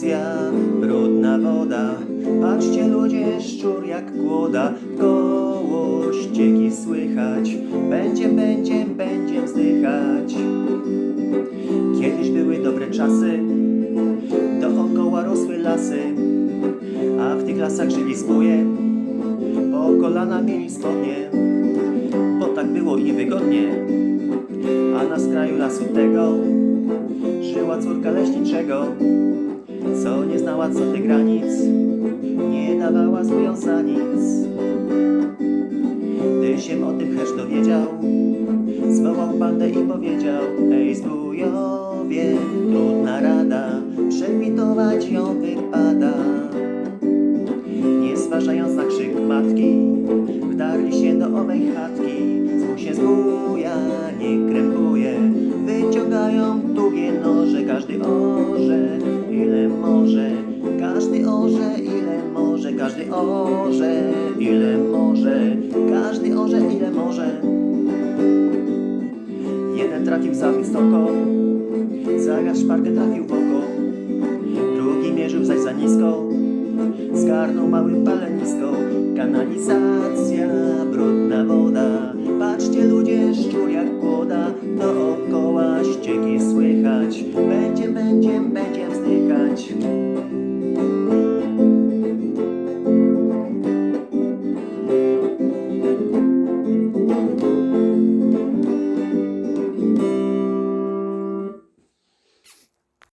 kanalizacja, brudna woda. Patrzcie ludzie, szczur jak kłoda, koło ścieki słychać. Będzie, będzie, będzie wzdychać. Kiedyś były dobre czasy, dookoła rosły lasy, a w tych lasach żyli zbóje, po kolana mieli spodnie, bo tak było i wygodnie. A na skraju lasu tego żyła córka leśniczego, co nie znała co ty granic, nie dawała zbójom za nic. Gdy się o tym hesz dowiedział, zwołał bandę i powiedział Hej zbójowie, trudna rada, przewitować ją wypada. Nie zważając na krzyk matki, wdarli się do owej chatki. Każdy orze ile może, każdy orze ile może. Jeden trafił za wysoko, za szparkę trafił w oko. Drugi mierzył zaś za nisko, zgarnął mały palenisko. Kanalizacja, brudna woda, patrzcie ludzie, szczur jak głoda. Dookoła ścieki słychać, będzie, będzie, będzie wzdychać.